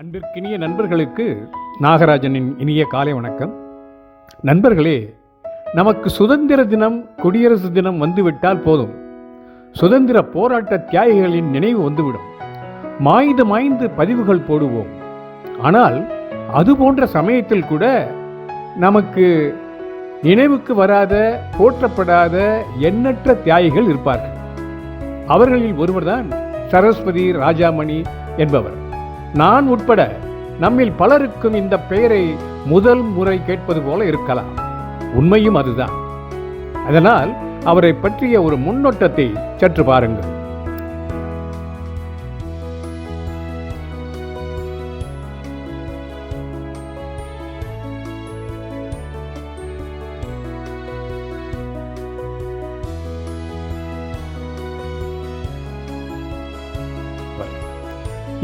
அன்பிற்கினிய நண்பர்களுக்கு நாகராஜனின் இனிய காலை வணக்கம். நண்பர்களே நமக்கு சுதந்திர தினம் குடியரசு தினம் வந்துவிட்டால் போதும். சுதந்திர போராட்ட தியாகிகளின் நினைவு வந்துவிடும். மாய்ந்து மாய்ந்து பதிவுகள் போடுவோம். ஆனால் அது போன்ற சமயத்தில் கூட நமக்கு நினைவுக்கு வராத போற்றப்படாத எண்ணற்ற தியாகிகள் இருப்பார்கள். அவர்களில் ஒருவர்தான் சரஸ்வதி ராஜாமணி என்பவர். நான் உட்பட நம்மில் பலருக்கும் இந்த பெயரை முதல் முறை கேட்பது போல இருக்கலாம். உண்மையும் அதுதான். அதனால் அவரை பற்றிய ஒரு முன்னோட்டத்தை சற்று பாருங்கள்.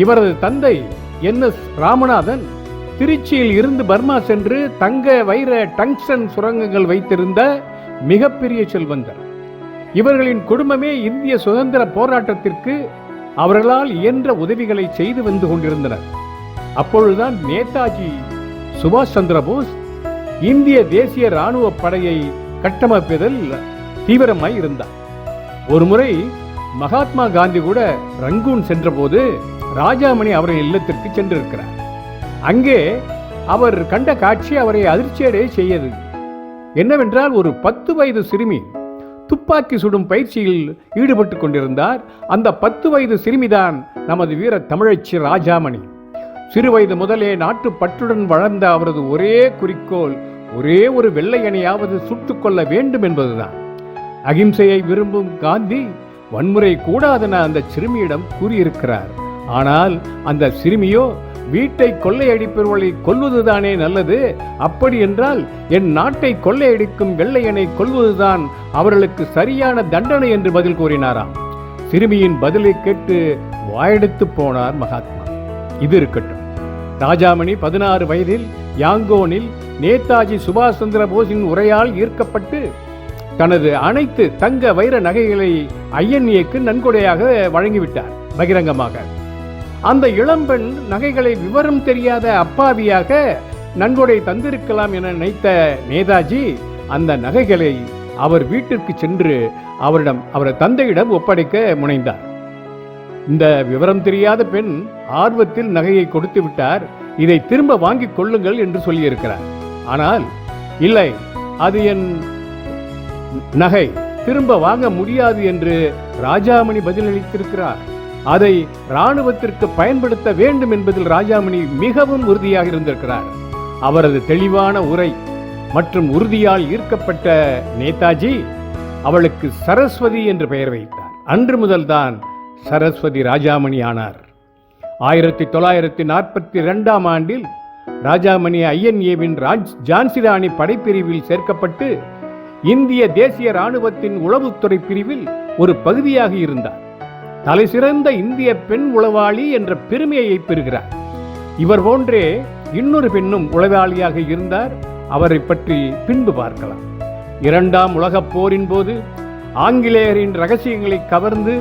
இவரது தந்தை என் எஸ் ராமநாதன் திருச்சியில் இருந்து பர்மா சென்று தங்க வைர டங்ஸ்டன் சுரங்கங்கள் வைத்திருந்த மிகப்பெரிய செல்வந்தர். இவர்களின் குடும்பமே இந்திய சுதந்திர போராட்டத்திற்கு அவர்களால் இயன்ற உதவிகளை செய்து வந்து கொண்டிருந்தனர். அப்பொழுதுதான் நேதாஜி சுபாஷ் சந்திர போஸ் இந்திய தேசிய ராணுவ படையை கட்டமைப்பதில் தீவிரமாய் இருந்தார். ஒருமுறை மகாத்மா காந்தி கூட ரங்கூன் சென்றபோது ராஜாமணி அவரின் இல்லத்திற்கு சென்றிருக்கிறார். அங்கே அவர் கண்ட காட்சி அவரை அதிர்ச்சியடைய செய்யது. என்னவென்றால் ஒரு பத்து வயது சிறுமி துப்பாக்கி சுடும் பயிற்சியில் ஈடுபட்டு கொண்டிருந்தார். அந்த பத்து வயது சிறுமிதான் நமது வீர தமிழச்சி ராஜாமணி. சிறுவயது முதலே நாட்டு பற்றுடன் வளர்ந்த அவரது ஒரே குறிக்கோள் ஒரே ஒரு வெள்ளையனையாவது சுட்டுக்கொள்ள வேண்டும் என்பதுதான். அகிம்சையை விரும்பும் காந்தி வன்முறை கூடாதென அந்த சிறுமியிடம் கூறியிருக்கிறார். ஆனால் அந்த சிறுமியோ வீட்டை கொள்ளையடிப்பவர்களை கொல்வதுதானே நல்லது? அப்படி என்றால் என் நாட்டை கொள்ளையடிக்கும் வெள்ளையனை கொல்வதுதான் அவர்களுக்கு சரியான தண்டனை என்று பதில் கூறினாராம். சிறுமியின் பதிலை கேட்டு வாயெடுத்து போனார் மகாத்மா. இது இருக்கட்டும். ராஜாமணி பதினாறு வயதில் யாங்கோனில் நேதாஜி சுபாஷ் சந்திர போஸின் உரையால் ஈர்க்கப்பட்டு தனது அனைத்து தங்க வைர நகைகளை ஐஎன்ஏக்கு நன்கொடையாக வழங்கிவிட்டார். பகிரங்கமாக. அந்த இளம்பெண் நகைகளை விவரம் தெரியாத அப்பாவியாக நன்கொடை தந்திருக்கலாம் என நினைத்த நேதாஜி அந்த நகைகளை அவர் வீட்டிற்கு சென்று அவரிடம் அவர் தந்தையிடம் ஒப்படைக்க முனைந்தார். இந்த விவரம் தெரியாத பெண் ஆர்வத்தில் நகையை கொடுத்து விட்டார். இதை திரும்ப வாங்கிக் கொள்ளுங்கள் என்று சொல்லியிருக்கிறார். ஆனால் இல்லை அது என் நகை. திரும்ப வாங்க முடியாது என்று ராஜாமணி பதிலளித்திருக்கிறார். அதை ராணுவத்திற்கு பயன்படுத்த வேண்டும் என்பதில் ராஜாமணி மிகவும் உறுதியாக இருந்திருக்கிறார். அவரது தெளிவான உரை மற்றும் உறுதியால் ஈர்க்கப்பட்ட நேதாஜி அவளுக்கு சரஸ்வதி என்று பெயர் வைத்தார். அன்று முதல்தான் சரஸ்வதி ராஜாமணி ஆனார். ஆயிரத்தி தொள்ளாயிரத்தி நாற்பத்தி ரெண்டாம் ஆண்டில் ராஜாமணி ஐஎன்ஏவின் ராஜ் ஜான்சிராணி படைப்பிரிவில் சேர்க்கப்பட்டு இந்திய தேசிய ராணுவத்தின் உளவுத்துறை பிரிவில் ஒரு பகுதியாக இருந்தார். தலைசிறந்த இந்திய பெண் உளவாளி என்ற பெருமையை பெறுகிறார். இவர் போன்றே இன்னொரு பெண்ணும் உளவாளியாக இருந்தார். அவரை பற்றி பின்பு பார்க்கலாம். இரண்டாம் உலகப் போரின் போது ஆங்கிலேயரின் ரகசியங்களை கவர்ந்து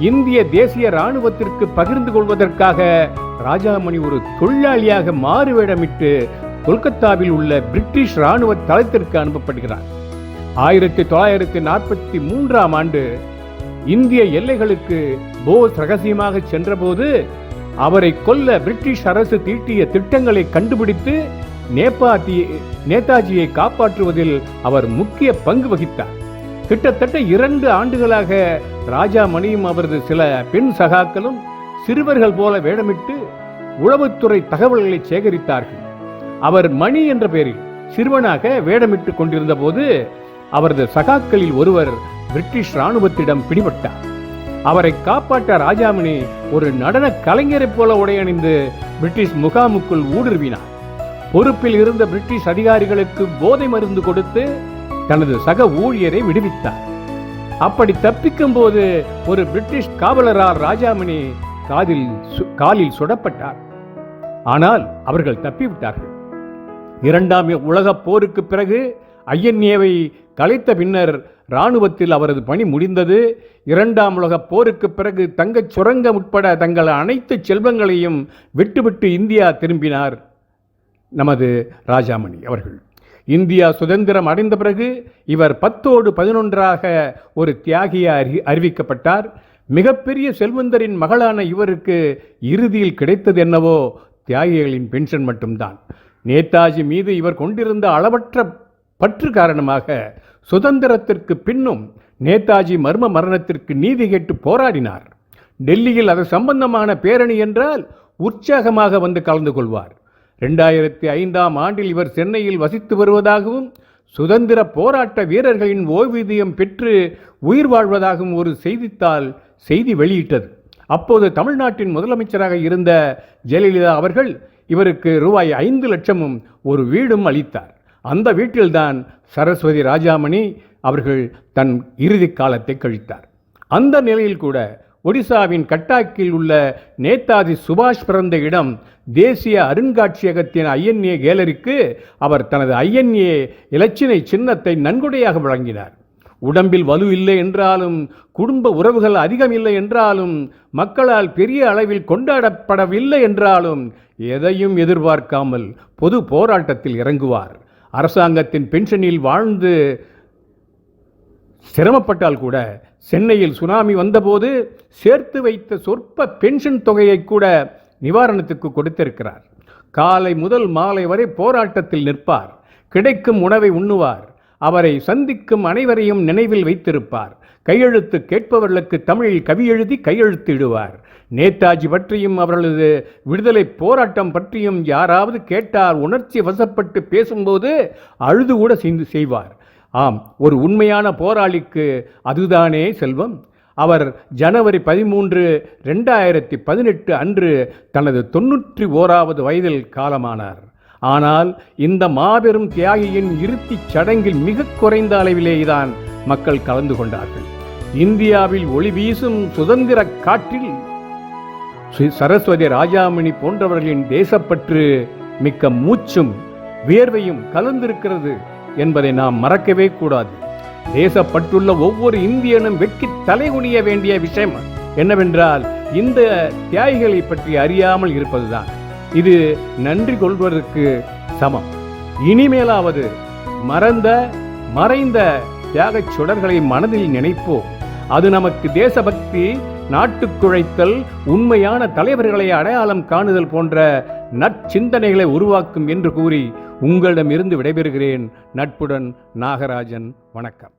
இந்திய தேசிய ராணுவத்திற்கு பகிர்ந்து கொள்வதற்காக ராஜாமணி ஒரு தொழிலாளியாக மாறுவேடமிட்டு கொல்கத்தாவில் உள்ள பிரிட்டிஷ் ராணுவ தளத்திற்கு அனுப்பப்படுகிறார். ஆயிரத்தி தொள்ளாயிரத்தி நாற்பத்தி மூன்றாம் ஆண்டு இந்திய எல்லைகளுக்கு போஸ் ரகசியமாக சென்றபோது அவரை கொல்ல பிரிட்டிஷ் அரசு தீட்டிய திட்டங்களை கண்டுபிடித்து நேபாத்தி நேதாஜியை காப்பாற்றுவதில் அவர் முக்கிய பங்கு வகித்தார். கிட்டத்தட்ட இரண்டு ஆண்டுகளாக ராஜா மணியும் அவரது சில பெண் சகாக்களும் சிறுவர்கள் போல வேடமிட்டு உளவுத்துறை தகவல்களை சேகரித்தார்கள். அவர் மணி என்ற பெயரில் சிறுவனாக வேடமிட்டு கொண்டிருந்த போது அவரது சகாக்களில் ஒருவர் பிரிட்டிஷ் ராணுவத்திடம் பிடிபட்டார். அவரை காப்பாற்ற ராஜாமணி ஒரு நடன கலைஞரைப் போல உடையணிந்து பிரிட்டிஷ் முகாமுக்குள் ஊடுருவினார். பொறுப்பில் இருந்த பிரிட்டிஷ் அதிகாரிகளுக்கு போதை மருந்து கொடுத்து தனது சக ஊழியரை விடுவித்தார். அப்படி தப்பிக்கும் போது ஒரு பிரிட்டிஷ் காவலரால் ராஜாமணி காதில் சு- காலில் சுடப்பட்டார். ஆனால் அவர்கள் தப்பிவிட்டார்கள். இரண்டாம் உலகப் போருக்கு பிறகு ஐஎன்ஏவை கலைத்த பின்னர் இராணுவத்தில் அவரது பணி முடிந்தது. இரண்டாம் உலகப் போருக்கு பிறகு தங்கச் சுரங்கம் உட்பட தங்கள் அனைத்து செல்வங்களையும் விட்டுவிட்டு இந்தியா திரும்பினார் நமது ராஜாமணி அவர்கள். இந்தியா சுதந்திரம் அடைந்த பிறகு இவர் பத்தோடு பதினொன்றாக ஒரு தியாகிய அறி அறிவிக்கப்பட்டார். மிகப்பெரிய செல்வந்தரின் மகளான இவருக்கு இறுதியில் கிடைத்தது என்னவோ தியாகிகளின் பென்ஷன் மட்டும்தான். நேதாஜி மீது இவர் கொண்டிருந்த அளவற்ற பற்று காரணமாக சுதந்திரத்திற்கு பின்னும் நேதாஜி மர்ம மரணத்திற்கு நீதி கேட்டு போராடினார். டெல்லியில் அது சம்பந்தமான பேரணி என்றால் உற்சாகமாக வந்து கலந்து கொள்வார். ரெண்டாயிரத்தி ஐந்தாம் ஆண்டில் இவர் சென்னையில் வசித்து வருவதாகவும் சுதந்திர போராட்ட வீரர்களின் ஓய்வூதியம் பெற்று உயிர் வாழ்வதாகவும் ஒரு செய்தித்தாள் செய்தி வெளியிட்டது. அப்போது தமிழ்நாட்டின் முதலமைச்சராக இருந்த ஜெயலலிதா அவர்கள் இவருக்கு ரூபாய் ஐந்து லட்சமும் ஒரு வீடும் அளித்தார். அந்த வீட்டில்தான் சரஸ்வதி ராஜாமணி அவர்கள் தன் இறுதி காலத்தை கழித்தார். அந்த நிலையில் கூட ஒடிசாவின் கட்டாக்கில் உள்ள நேதாஜி சுபாஷ் பிறந்த இடம் தேசிய அருங்காட்சியகத்தின் ஐஎன்ஏ கேலரிக்கு அவர் தனது ஐஎன்ஏ இலச்சினை சின்னத்தை நன்கொடையாக வழங்கினார். உடம்பில் வலு இல்லை என்றாலும் குடும்ப உறவுகள் அதிகம் இல்லை என்றாலும் மக்களால் பெரிய அளவில் கொண்டாடப்படவில்லை என்றாலும் எதையும் எதிர்பார்க்காமல் பொது போராட்டத்தில் இறங்குவார். அரசாங்கத்தின் பென்ஷனில் வாழ்ந்து சிரமப்பட்டால் கூட சென்னையில் சுனாமி வந்தபோது சேர்த்து வைத்த சொற்ப பென்ஷன் தொகையை கூட நிவாரணத்துக்கு கொடுத்திருக்கிறார். காலை முதல் மாலை வரை போராட்டத்தில் நிற்பார். கிடைக்கும் உணவை உண்ணுவார். அவரை சந்திக்கும் அனைவரையும் நினைவில் வைத்திருப்பார். கையெழுத்து கேட்பவர்களுக்கு தமிழில் கவி எழுதி கையெழுத்திடுவார். நேதாஜி பற்றியும் அவர்களது விடுதலை போராட்டம் பற்றியும் யாராவது கேட்டார் உணர்ச்சி வசப்பட்டு பேசும்போது அழுது கூட செய்து செய்வார். ஆம் ஒரு உண்மையான போராளிக்கு அதுதானே செல்வம். அவர் ஜனவரி பதிமூன்று ரெண்டாயிரத்தி பதினெட்டு அன்று தனது தொன்னூற்றி ஓராவது வயதில் காலமானார். ஆனால் இந்த மாபெரும் தியாகியின் இறுதிச் சடங்கில் மிக குறைந்த அளவிலேதான் மக்கள் கலந்து கொண்டார்கள். இந்தியாவில் ஒளி வீசும் சுதந்திர காற்றில் ஸ்ரீ சரஸ்வதி ராஜாமணி போன்றவர்களின் தேசப்பற்று மிக்க மூச்சும் வியர்வையும் கலந்திருக்கிறது என்பதை நாம் மறக்கவே கூடாது. தேசப்பட்டுள்ள ஒவ்வொரு இந்தியனும் வெட்கி தலைகுனிய வேண்டிய விஷயம் என்னவென்றால் இந்த தியாகிகளை பற்றி அறியாமல் இருப்பதுதான். இது நன்றி கொள்வதற்கு சமம். இனிமேலாவது மறந்த மறைந்த தியாகச் சுடர்களை மனதில் நினைப்போம். அது நமக்கு தேசபக்தி நாட்டுக்குழைத்தல் உண்மையான தலைவர்களை அடையாளம் காணுதல் போன்ற நற்சிந்தனைகளை உருவாக்கும் என்று கூறி உங்களிடமிருந்து விடைபெறுகிறேன். நட்புடன் நாகராஜன் வணக்கம்.